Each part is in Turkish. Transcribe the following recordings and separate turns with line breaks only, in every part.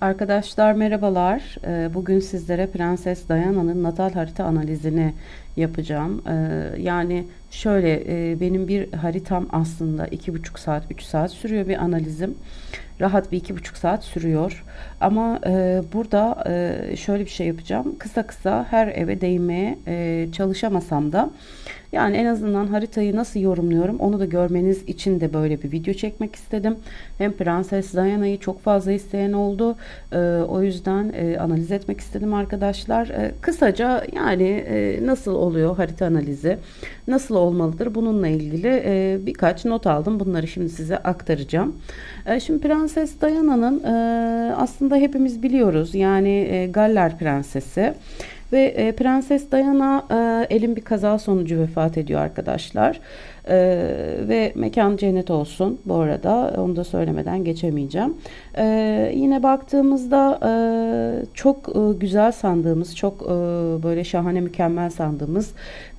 Arkadaşlar merhabalar. Ee, Bugün sizlere Prenses Diana'nın natal harita analizini yapacağım. Ee, Yani şöyle e, benim bir haritam aslında iki buçuk saat, üç saat sürüyor bir analizim. Rahat bir iki buçuk saat sürüyor. Ama e, burada e, şöyle bir şey yapacağım. Kısa kısa her eve değinmeye e, çalışamasam da yani en azından haritayı nasıl yorumluyorum onu da görmeniz için de böyle bir video çekmek istedim. Hem Prenses Diana'yı çok fazla isteyen oldu. Ee, o yüzden e, analiz etmek istedim arkadaşlar. Ee, kısaca yani e, nasıl oluyor harita analizi? Nasıl olmalıdır? Bununla ilgili e, birkaç not aldım. Bunları şimdi size aktaracağım. E, şimdi Prenses Diana'nın e, aslında hepimiz biliyoruz. Yani e, Galler Prensesi. Ve e, Prenses Diana e, elin bir kaza sonucu vefat ediyor arkadaşlar. E, ve mekan cennet olsun bu arada onu da söylemeden geçemeyeceğim. E, yine baktığımızda e, çok e, güzel sandığımız, çok e, böyle şahane mükemmel sandığımız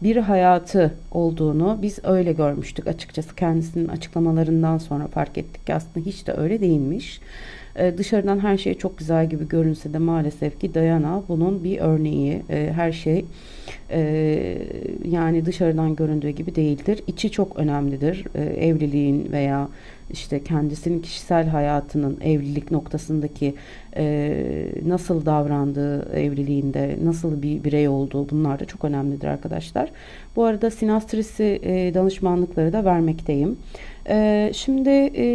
bir hayatı olduğunu biz öyle görmüştük açıkçası. Kendisinin açıklamalarından sonra fark ettik ki aslında hiç de öyle değilmiş. E, dışarıdan her şey çok güzel gibi görünse de maalesef ki Diana bunun bir örneği. E, her şey e, yani dışarıdan göründüğü gibi değildir. İçi çok önemlidir. E, evliliğin veya işte kendisinin kişisel hayatının evlilik noktasındaki e, nasıl davrandığı evliliğinde nasıl bir birey olduğu bunlar da çok önemlidir arkadaşlar. Bu arada sinastrisi e, danışmanlıkları da vermekteyim. E, şimdi e,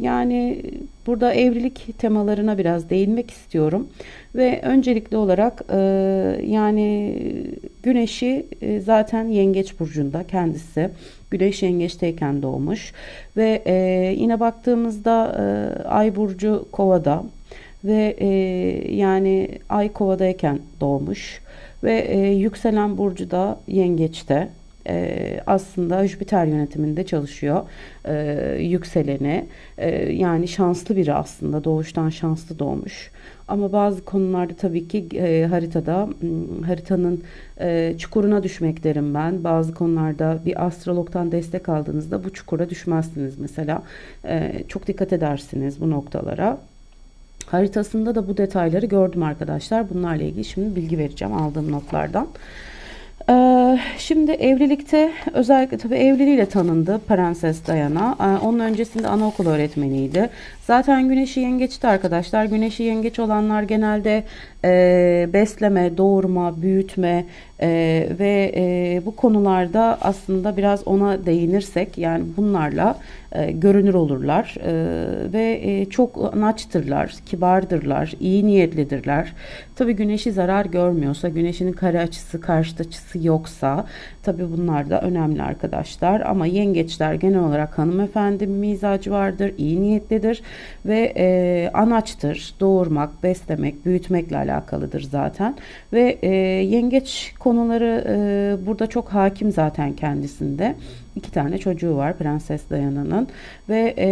yani burada evlilik temalarına biraz değinmek istiyorum. Ve öncelikli olarak e, yani güneşi e, zaten yengeç burcunda kendisi. Güneş yengeçteyken doğmuş. Ve yine baktığımızda ay burcu kovada. Ve yani ay kovadayken doğmuş. Ve yükselen burcu da yengeçte e, aslında Jüpiter yönetiminde çalışıyor e, yükseleni. E, yani şanslı biri aslında doğuştan şanslı doğmuş. Ama bazı konularda tabii ki e, haritada haritanın e, çukuruna düşmek derim ben. Bazı konularda bir astrologtan destek aldığınızda bu çukura düşmezsiniz mesela. E, çok dikkat edersiniz bu noktalara. Haritasında da bu detayları gördüm arkadaşlar. Bunlarla ilgili şimdi bilgi vereceğim aldığım notlardan. Ee, şimdi evlilikte özellikle tabii evliliğiyle tanındı Prenses Diana. Ee, onun öncesinde anaokul öğretmeniydi. Zaten güneşi yengeçti arkadaşlar. Güneşi yengeç olanlar genelde e, besleme, doğurma, büyütme e, ve e, bu konularda aslında biraz ona değinirsek yani bunlarla e, görünür olurlar e, ve e, çok naçtırlar, kibardırlar, iyi niyetlidirler. Tabi güneşi zarar görmüyorsa, güneşinin kare açısı, karşıt açısı yoksa tabi bunlar da önemli arkadaşlar. Ama yengeçler genel olarak hanımefendi mizacı vardır, iyi niyetlidir ve e, anaçtır. Doğurmak, beslemek, büyütmekle alakalıdır zaten. Ve e, yengeç konuları e, burada çok hakim zaten kendisinde. İki tane çocuğu var Prenses Diana'nın ve e,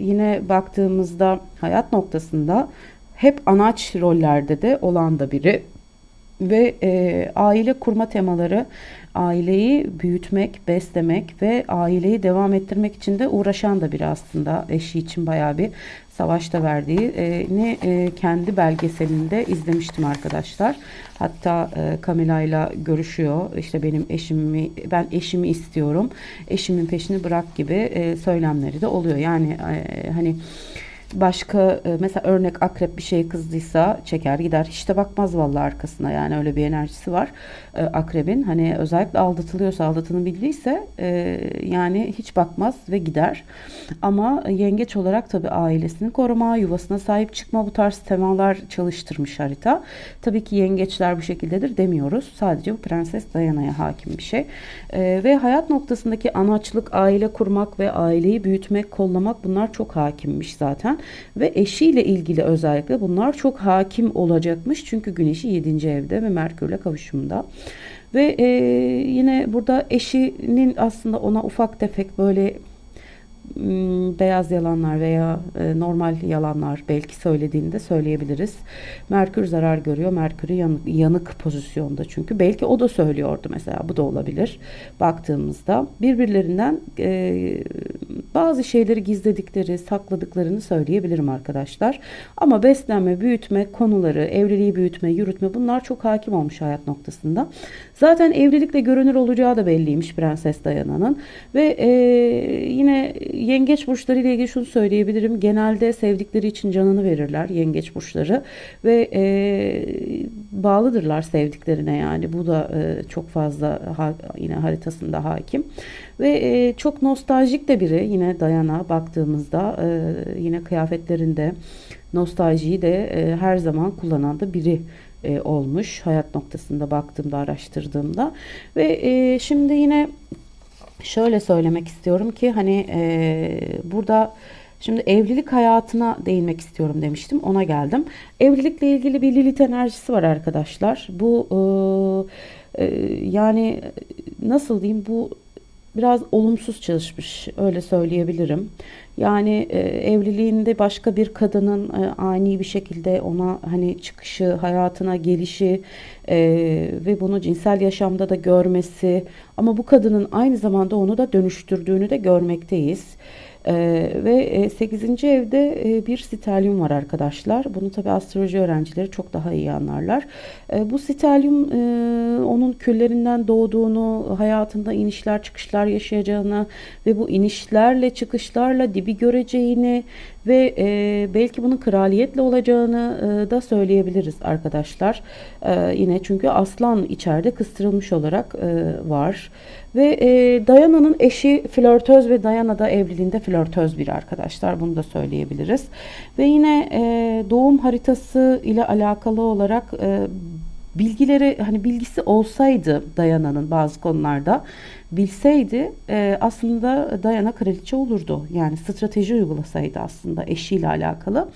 yine baktığımızda hayat noktasında hep anaç rollerde de olan da biri ve e, aile kurma temaları aileyi büyütmek, beslemek ve aileyi devam ettirmek için de uğraşan da biri aslında eşi için bayağı bir savaşta verdiği e, ne e, kendi belgeselinde izlemiştim arkadaşlar. Hatta e, Camila ile görüşüyor. İşte benim eşimi ben eşimi istiyorum. Eşimin peşini bırak gibi e, söylemleri de oluyor. Yani e, hani Başka e, mesela örnek akrep bir şey kızdıysa çeker gider. Hiç de bakmaz vallahi arkasına yani öyle bir enerjisi var e, akrebin. Hani özellikle aldatılıyorsa aldatılabildiyse e, yani hiç bakmaz ve gider. Ama yengeç olarak tabii ailesini koruma, yuvasına sahip çıkma bu tarz temalar çalıştırmış harita. Tabii ki yengeçler bu şekildedir demiyoruz. Sadece bu prenses Diana'ya hakim bir şey. ve hayat noktasındaki anaçlık, aile kurmak ve aileyi büyütmek, kollamak bunlar çok hakimmiş zaten ve eşiyle ilgili özellikle bunlar çok hakim olacakmış. Çünkü Güneş'i 7. evde ve Merkür'le kavuşumda. Ve e, yine burada eşinin aslında ona ufak tefek böyle beyaz yalanlar veya e, normal yalanlar belki söylediğinde söyleyebiliriz. Merkür zarar görüyor. Merkür'ü yanık, yanık pozisyonda çünkü. Belki o da söylüyordu mesela. Bu da olabilir. Baktığımızda birbirlerinden e, bazı şeyleri gizledikleri, sakladıklarını söyleyebilirim arkadaşlar. Ama beslenme, büyütme konuları, evliliği büyütme, yürütme bunlar çok hakim olmuş hayat noktasında. Zaten evlilikle görünür olacağı da belliymiş Prenses Diana'nın. Ve e, yine yengeç burçları ile ilgili şunu söyleyebilirim. Genelde sevdikleri için canını verirler yengeç burçları ve e, bağlıdırlar sevdiklerine yani. Bu da e, çok fazla ha, yine haritasında hakim. Ve e, çok nostaljik de biri yine Dayana baktığımızda e, yine kıyafetlerinde nostaljiyi de e, her zaman kullanan da biri e, olmuş hayat noktasında baktığımda araştırdığımda ve e, şimdi yine şöyle söylemek istiyorum ki hani e, burada Şimdi evlilik hayatına değinmek istiyorum demiştim. Ona geldim. Evlilikle ilgili bir Lilith enerjisi var arkadaşlar. Bu e, e, yani nasıl diyeyim bu biraz olumsuz çalışmış öyle söyleyebilirim. Yani e, evliliğinde başka bir kadının e, ani bir şekilde ona hani çıkışı, hayatına gelişi e, ve bunu cinsel yaşamda da görmesi ama bu kadının aynı zamanda onu da dönüştürdüğünü de görmekteyiz. Ee, ve 8. E, evde e, bir stelyum var arkadaşlar. Bunu tabi astroloji öğrencileri çok daha iyi anlarlar. E, bu stelyum e, onun küllerinden doğduğunu, hayatında inişler çıkışlar yaşayacağını ve bu inişlerle çıkışlarla dibi göreceğini ve e, belki bunun kraliyetle olacağını e, da söyleyebiliriz arkadaşlar. E, yine çünkü aslan içeride kıstırılmış olarak e, var. Ve e, Dayana'nın eşi flörtöz ve Dayana da evliliğinde flörtöz biri arkadaşlar. Bunu da söyleyebiliriz. Ve yine e, doğum haritası ile alakalı olarak e, bilgileri hani bilgisi olsaydı Dayana'nın bazı konularda bilseydi e, aslında Dayana kraliçe olurdu. Yani strateji uygulasaydı aslında eşiyle alakalı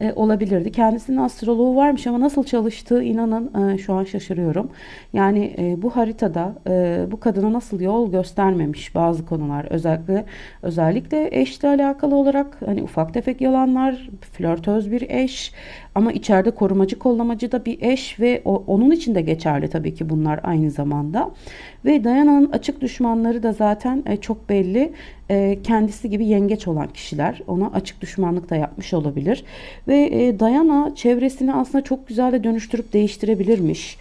e, olabilirdi. Kendisinin astroloğu varmış ama nasıl çalıştığı inanın e, şu an şaşırıyorum. Yani e, bu haritada e, bu kadına nasıl yol göstermemiş bazı konular özellikle özellikle eşle alakalı olarak hani ufak tefek yalanlar, flörtöz bir eş ama içeride korumacı kollamacı da bir eş ve o, onun için de geçerli tabii ki bunlar aynı zamanda. Ve Dayana'nın açık düşmanları da zaten e, çok belli. E, kendisi gibi yengeç olan kişiler. Ona açık düşmanlık da yapmış olabilir. Ve e, Dayana çevresini aslında çok güzel de dönüştürüp değiştirebilirmiş.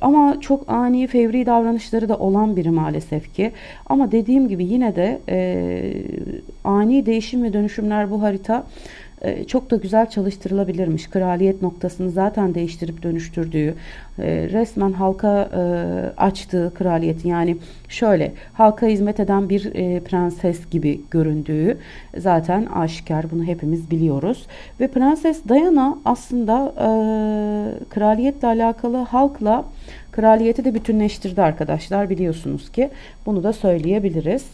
Ama çok ani fevri davranışları da olan biri maalesef ki. Ama dediğim gibi yine de ani değişim ve dönüşümler bu harita e, çok da güzel çalıştırılabilirmiş. Kraliyet noktasını zaten değiştirip dönüştürdüğü, e, resmen halka e, açtığı kraliyetin yani şöyle halka hizmet eden bir prenses gibi göründüğü zaten aşikar. Bunu hepimiz biliyoruz. Ve Prenses Diana aslında kraliyetle alakalı halkla Kraliyeti de bütünleştirdi arkadaşlar biliyorsunuz ki. Bunu da söyleyebiliriz.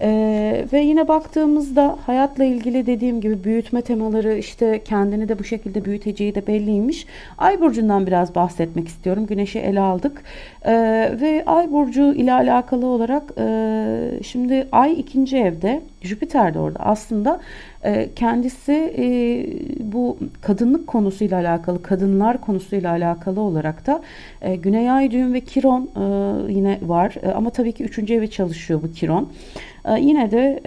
Ee, ve yine baktığımızda hayatla ilgili dediğim gibi büyütme temaları işte kendini de bu şekilde büyüteceği de belliymiş. Ay burcundan biraz bahsetmek istiyorum. Güneşi ele aldık. Ee, ve Ay burcu ile alakalı olarak e, şimdi Ay ikinci evde Jüpiter de orada. Aslında kendisi e, bu kadınlık konusuyla alakalı, kadınlar konusuyla alakalı olarak da e, Güney Ay düğüm ve Kiron e, yine var. Ama tabii ki üçüncü evi çalışıyor bu Kiron. Yine de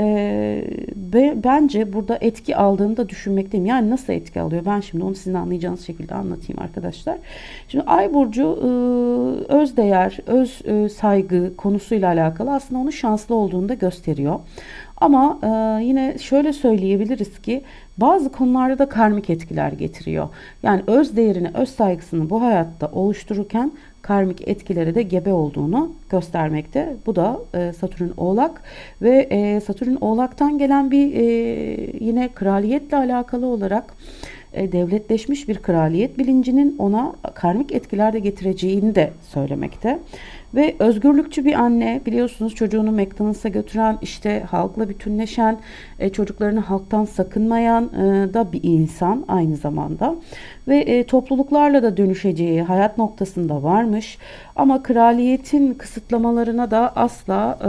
be, bence burada etki aldığını da düşünmekteyim. Yani nasıl etki alıyor? Ben şimdi onu sizin anlayacağınız şekilde anlatayım arkadaşlar. Şimdi Ay burcu öz değer, öz saygı konusuyla alakalı aslında onun şanslı olduğunu da gösteriyor. Ama e, yine şöyle söyleyebiliriz ki bazı konularda da karmik etkiler getiriyor. Yani öz değerini, öz saygısını bu hayatta oluştururken karmik etkileri de gebe olduğunu göstermekte. Bu da e, Satürn Oğlak ve e, Satürn Oğlak'tan gelen bir e, yine kraliyetle alakalı olarak e, devletleşmiş bir kraliyet bilincinin ona karmik etkiler de getireceğini de söylemekte. Ve özgürlükçü bir anne biliyorsunuz çocuğunu McDonald's'a götüren işte halkla bütünleşen e, çocuklarını halktan sakınmayan e, da bir insan aynı zamanda. Ve e, topluluklarla da dönüşeceği hayat noktasında varmış. Ama kraliyetin kısıtlamalarına da asla e,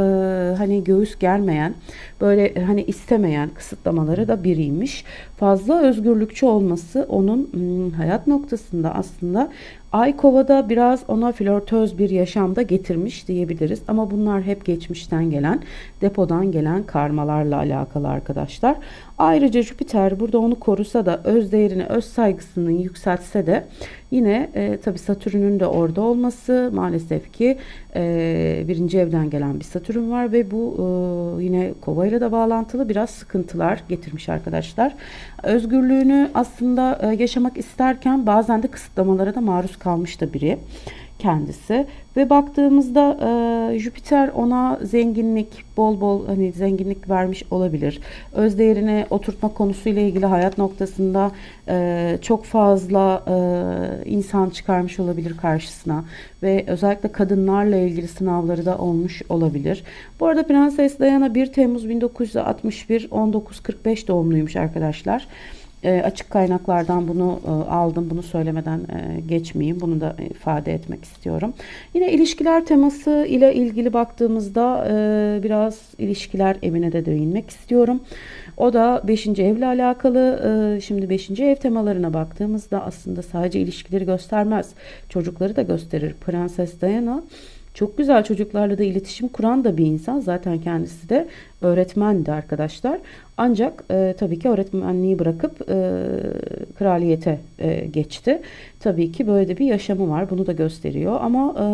hani göğüs germeyen, böyle hani istemeyen kısıtlamaları da biriymiş. Fazla özgürlükçü olması onun m, hayat noktasında aslında Ay Kova'da biraz ona flörtöz bir yaşamda getirmiş diyebiliriz. Ama bunlar hep geçmişten gelen, depodan gelen karmalarla alakalı arkadaşlar. Ayrıca Jüpiter burada onu korusa da öz değerini, öz saygısını yükseltse de yine e, tabi Satürn'ün de orada olması maalesef ki e, birinci evden gelen bir Satürn var ve bu e, yine Kova ile de bağlantılı biraz sıkıntılar getirmiş arkadaşlar. Özgürlüğünü aslında e, yaşamak isterken bazen de kısıtlamalara da maruz kalmış da biri kendisi ve baktığımızda e, Jüpiter ona zenginlik bol bol hani zenginlik vermiş olabilir. Öz değerini oturtma konusuyla ilgili hayat noktasında e, çok fazla e, insan çıkarmış olabilir karşısına ve özellikle kadınlarla ilgili sınavları da olmuş olabilir. Bu arada Prenses Diana 1 Temmuz 1961 1945 doğumluymuş arkadaşlar. E, açık kaynaklardan bunu e, aldım. Bunu söylemeden e, geçmeyeyim. Bunu da ifade etmek istiyorum. Yine ilişkiler teması ile ilgili baktığımızda e, biraz ilişkiler evine de değinmek istiyorum. O da 5. evle alakalı. E, şimdi 5. ev temalarına baktığımızda aslında sadece ilişkileri göstermez. Çocukları da gösterir. Prenses Diana çok güzel çocuklarla da iletişim kuran da bir insan. Zaten kendisi de öğretmendi arkadaşlar. Ancak e, tabii ki öğretmenliği bırakıp e, kraliyete e, geçti. Tabii ki böyle de bir yaşamı var. Bunu da gösteriyor. Ama e,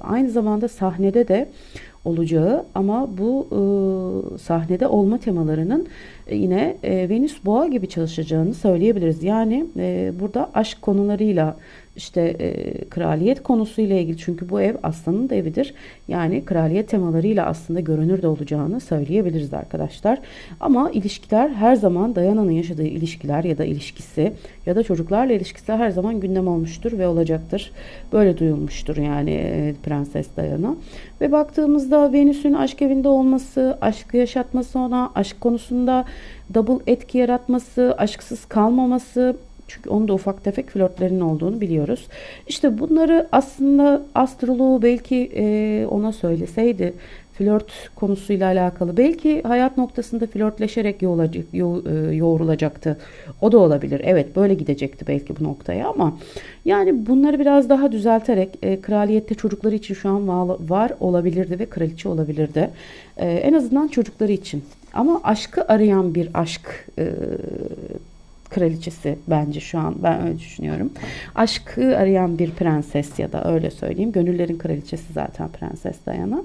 aynı zamanda sahnede de olacağı ama bu e, sahnede olma temalarının yine e, Venüs Boğa gibi çalışacağını söyleyebiliriz. Yani e, burada aşk konularıyla işte e, kraliyet konusuyla ilgili çünkü bu ev aslanın da evidir. Yani kraliyet temalarıyla aslında görünür de olacağını söyleyebiliriz arkadaşlar. Ama ilişkiler her zaman Dayana'nın yaşadığı ilişkiler ya da ilişkisi ya da çocuklarla ilişkisi her zaman gündem olmuştur ve olacaktır. Böyle duyulmuştur yani e, Prenses Dayana. Ve baktığımızda Venüs'ün aşk evinde olması, aşkı yaşatması ona, aşk konusunda double etki yaratması, aşksız kalmaması, çünkü onun da ufak tefek flörtlerinin olduğunu biliyoruz. İşte bunları aslında astroloğu belki e, ona söyleseydi flört konusuyla alakalı belki hayat noktasında flörtleşerek yoğulacak, yo, e, yoğrulacaktı. O da olabilir. Evet böyle gidecekti belki bu noktaya ama yani bunları biraz daha düzelterek e, kraliyette çocukları için şu an var, var olabilirdi ve kraliçe olabilirdi. E, en azından çocukları için. Ama aşkı arayan bir aşk e, kraliçesi bence şu an ben öyle düşünüyorum. Aşkı arayan bir prenses ya da öyle söyleyeyim. Gönüllerin kraliçesi zaten Prenses Diana.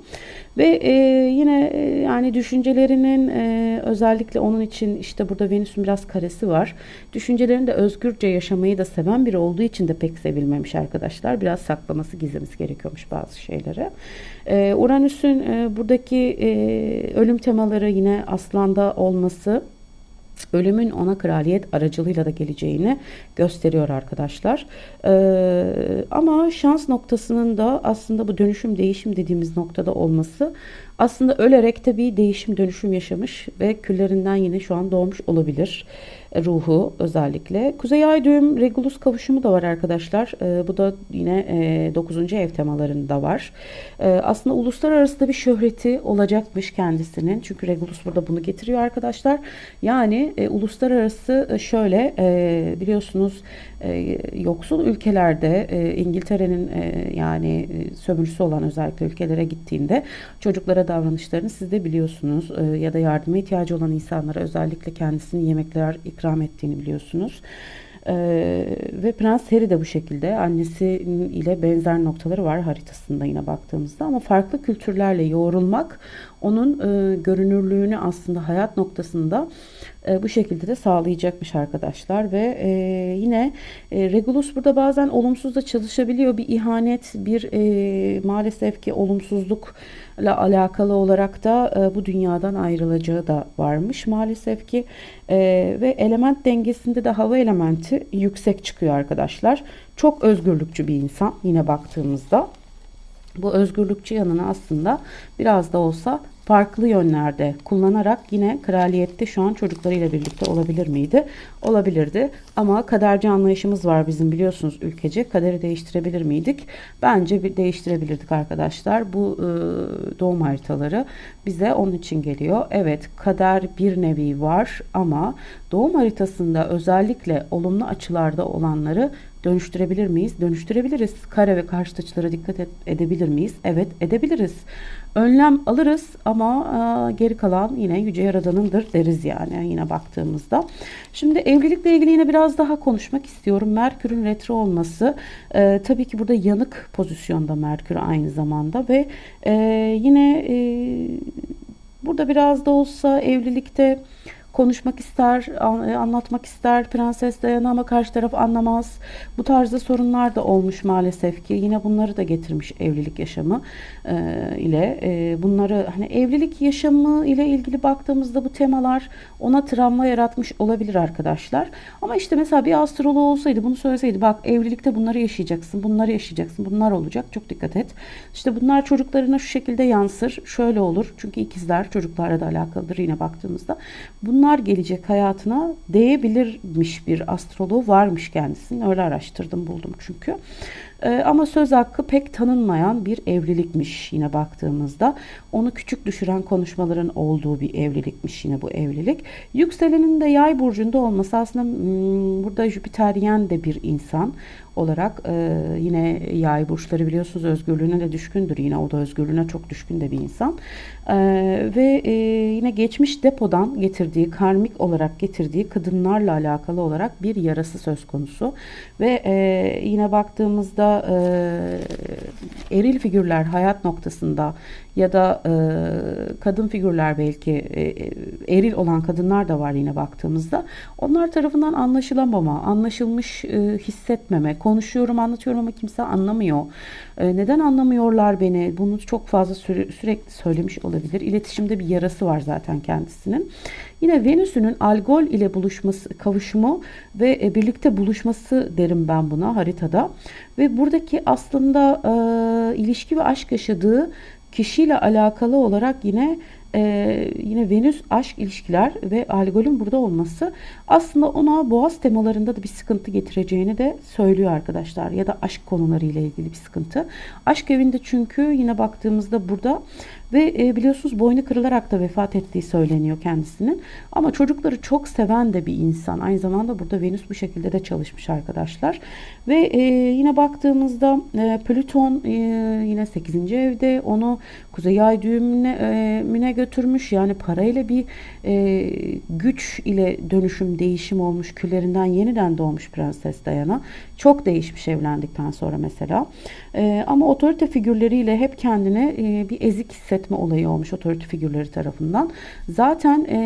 Ve e, yine e, yani düşüncelerinin e, özellikle onun için işte burada Venüs'ün biraz karesi var. Düşüncelerini de özgürce yaşamayı da seven biri olduğu için de pek sevilmemiş arkadaşlar. Biraz saklaması gizlemesi gerekiyormuş bazı şeyleri. E, Uranüs'ün e, buradaki e, ölüm temaları yine aslanda olması ölümün ona kraliyet aracılığıyla da geleceğini gösteriyor arkadaşlar. Ee, ama şans noktasının da aslında bu dönüşüm değişim dediğimiz noktada olması aslında ölerek de bir değişim dönüşüm yaşamış ve küllerinden yine şu an doğmuş olabilir ruhu özellikle. Kuzey Ay düğüm Regulus kavuşumu da var arkadaşlar. E, bu da yine e, 9. ev temalarında var. E, aslında uluslararası da bir şöhreti olacakmış kendisinin. Çünkü Regulus burada bunu getiriyor arkadaşlar. Yani e, uluslararası e, şöyle e, biliyorsunuz e, yoksul ülkelerde e, İngiltere'nin e, yani e, sömürüsü olan özellikle ülkelere gittiğinde çocuklara davranışlarını siz de biliyorsunuz e, ya da yardıma ihtiyacı olan insanlara özellikle kendisinin yemekler ikram ettiğini biliyorsunuz. Ee, ve Prens Harry de bu şekilde annesi ile benzer noktaları var haritasında yine baktığımızda ama farklı kültürlerle yoğrulmak onun e, görünürlüğünü aslında hayat noktasında e, bu şekilde de sağlayacakmış arkadaşlar ve e, yine e, Regulus burada bazen olumsuz da çalışabiliyor. Bir ihanet bir e, maalesef ki olumsuzlukla alakalı olarak da e, bu dünyadan ayrılacağı da varmış maalesef ki. E, ve element dengesinde de hava elementi yüksek çıkıyor arkadaşlar. Çok özgürlükçü bir insan yine baktığımızda bu özgürlükçü yanını aslında biraz da olsa farklı yönlerde kullanarak yine kraliyette şu an çocuklarıyla birlikte olabilir miydi? Olabilirdi. Ama kaderci anlayışımız var bizim biliyorsunuz ülkece. Kaderi değiştirebilir miydik? Bence bir değiştirebilirdik arkadaşlar. Bu e, doğum haritaları bize onun için geliyor. Evet kader bir nevi var ama doğum haritasında özellikle olumlu açılarda olanları dönüştürebilir miyiz? Dönüştürebiliriz. Kare ve karşı açılara dikkat edebilir miyiz? Evet edebiliriz. Önlem alırız ama e, geri kalan yine yüce yaradanındır deriz yani yine baktığımızda. Şimdi evlilikle ilgili yine biraz daha konuşmak istiyorum. Merkür'ün retro olması e, tabii ki burada yanık pozisyonda Merkür aynı zamanda ve e, yine e, burada biraz da olsa evlilikte konuşmak ister, e, anlatmak ister Prenses Diana ama karşı taraf anlamaz. Bu tarzda sorunlar da olmuş maalesef ki. Yine bunları da getirmiş evlilik yaşamı e, ile. E, bunları hani evlilik yaşamı ile ilgili baktığımızda bu temalar ona travma yaratmış olabilir arkadaşlar. Ama işte mesela bir astrolog olsaydı bunu söyleseydi bak evlilikte bunları yaşayacaksın, bunları yaşayacaksın, bunlar olacak. Çok dikkat et. İşte bunlar çocuklarına şu şekilde yansır. Şöyle olur. Çünkü ikizler çocuklarla da alakalıdır yine baktığımızda. Bunlar bunlar gelecek hayatına değebilirmiş bir astroloğu varmış kendisinin. Öyle araştırdım buldum çünkü. Ee, ama söz hakkı pek tanınmayan bir evlilikmiş yine baktığımızda. Onu küçük düşüren konuşmaların olduğu bir evlilikmiş yine bu evlilik. Yükselenin de yay burcunda olması aslında hmm, burada Jüpiteryen de bir insan olarak e, yine yay burçları biliyorsunuz özgürlüğüne de düşkündür. Yine o da özgürlüğüne çok düşkün de bir insan. E, ve e, yine geçmiş depodan getirdiği, karmik olarak getirdiği kadınlarla alakalı olarak bir yarası söz konusu. Ve e, yine baktığımızda e, eril figürler hayat noktasında ya da e, kadın figürler belki e, eril olan kadınlar da var yine baktığımızda. Onlar tarafından anlaşılamama, anlaşılmış e, hissetmeme, konuşuyorum, anlatıyorum ama kimse anlamıyor. E, neden anlamıyorlar beni? Bunu çok fazla süre, sürekli söylemiş olabilir. İletişimde bir yarası var zaten kendisinin. Yine Venüs'ünün Algol ile buluşması, kavuşumu ve e, birlikte buluşması derim ben buna haritada. Ve buradaki aslında e, ilişki ve aşk yaşadığı kişiyle alakalı olarak yine e, yine Venüs aşk ilişkiler ve algolün burada olması aslında ona boğaz temalarında da bir sıkıntı getireceğini de söylüyor arkadaşlar. Ya da aşk konuları ile ilgili bir sıkıntı. Aşk evinde çünkü yine baktığımızda burada ve e, biliyorsunuz boynu kırılarak da vefat ettiği söyleniyor kendisinin. Ama çocukları çok seven de bir insan. Aynı zamanda burada Venüs bu şekilde de çalışmış arkadaşlar. Ve e, yine baktığımızda e, Plüton e, yine 8. evde onu Kuzey Ay düğümüne e, götürmüş. Yani parayla bir e, güç ile dönüşüm, değişim olmuş. Küllerinden yeniden doğmuş Prenses Diana. Çok değişmiş evlendikten sonra mesela. E, ama otorite figürleriyle hep kendine e, bir ezik hissetme olayı olmuş otorite figürleri tarafından. Zaten e,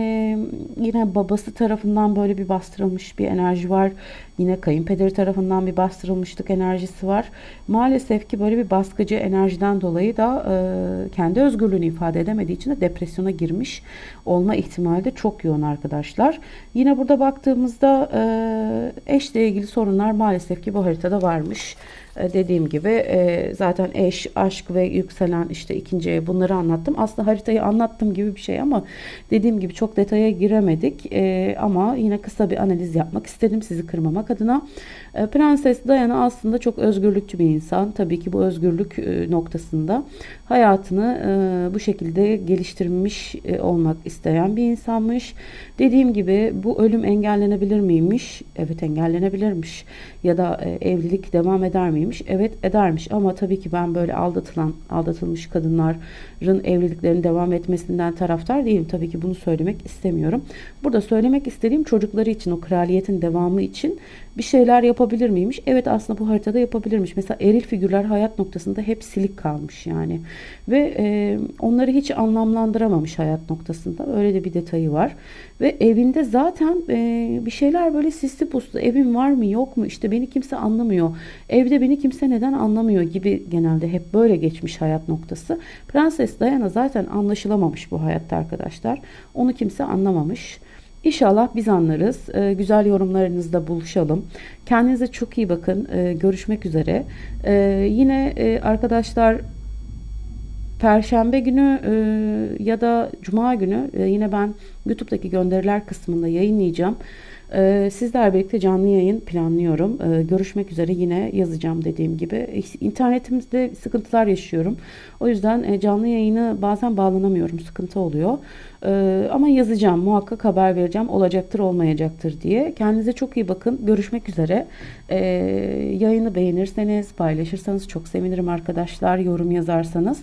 yine babası tarafından böyle bir bastırılmış bir enerji var. Yine kayınpederi tarafından bir bastırılmışlık enerjisi var. Maalesef ki böyle bir baskıcı enerjiden dolayı da e, kendi özgürlüğünü ifade edemediği için de depresyona girmiş olma ihtimali de çok yoğun arkadaşlar. Yine burada baktığımızda e, eşle ilgili sorunlar maalesef ki bu haritada varmış. E, dediğim gibi e, zaten eş, aşk ve yükselen işte ikinci ev bunları anlattım. Aslında haritayı anlattım gibi bir şey ama dediğim gibi çok detaya giremedik. E, ama yine kısa bir analiz yapmak istedim sizi kırmamak adına. Prenses Diana aslında çok özgürlükçü bir insan. Tabii ki bu özgürlük noktasında hayatını bu şekilde geliştirmiş olmak isteyen bir insanmış. Dediğim gibi bu ölüm engellenebilir miymiş? Evet engellenebilirmiş. Ya da evlilik devam eder miymiş? Evet edermiş ama tabii ki ben böyle aldatılan, aldatılmış kadınların evliliklerinin devam etmesinden taraftar değilim. Tabii ki bunu söylemek istemiyorum. Burada söylemek istediğim çocukları için, o kraliyetin devamı için bir şeyler yapabilir miymiş? Evet aslında bu haritada yapabilirmiş. Mesela eril figürler hayat noktasında hep silik kalmış yani. Ve e, onları hiç anlamlandıramamış hayat noktasında. Öyle de bir detayı var. Ve evinde zaten e, bir şeyler böyle sisli puslu. Evim var mı yok mu? İşte beni kimse anlamıyor. Evde beni kimse neden anlamıyor gibi genelde hep böyle geçmiş hayat noktası. Prenses Diana zaten anlaşılamamış bu hayatta arkadaşlar. Onu kimse anlamamış. İnşallah biz anlarız. Ee, güzel yorumlarınızda buluşalım. Kendinize çok iyi bakın. Ee, görüşmek üzere. Ee, yine e, arkadaşlar Perşembe günü e, ya da Cuma günü e, yine ben YouTube'daki gönderiler kısmında yayınlayacağım. Sizler birlikte canlı yayın planlıyorum. Görüşmek üzere yine yazacağım dediğim gibi. İnternetimizde sıkıntılar yaşıyorum. O yüzden canlı yayını bazen bağlanamıyorum. Sıkıntı oluyor. E, ama yazacağım. Muhakkak haber vereceğim. Olacaktır olmayacaktır diye. Kendinize çok iyi bakın. Görüşmek üzere. E, yayını beğenirseniz, paylaşırsanız çok sevinirim arkadaşlar. Yorum yazarsanız.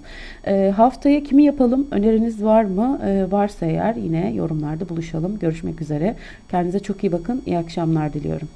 E, haftaya kimi yapalım? Öneriniz var mı? E, varsa eğer yine yorumlarda buluşalım. Görüşmek üzere. Kendinize çok iyi bakın. İyi akşamlar diliyorum.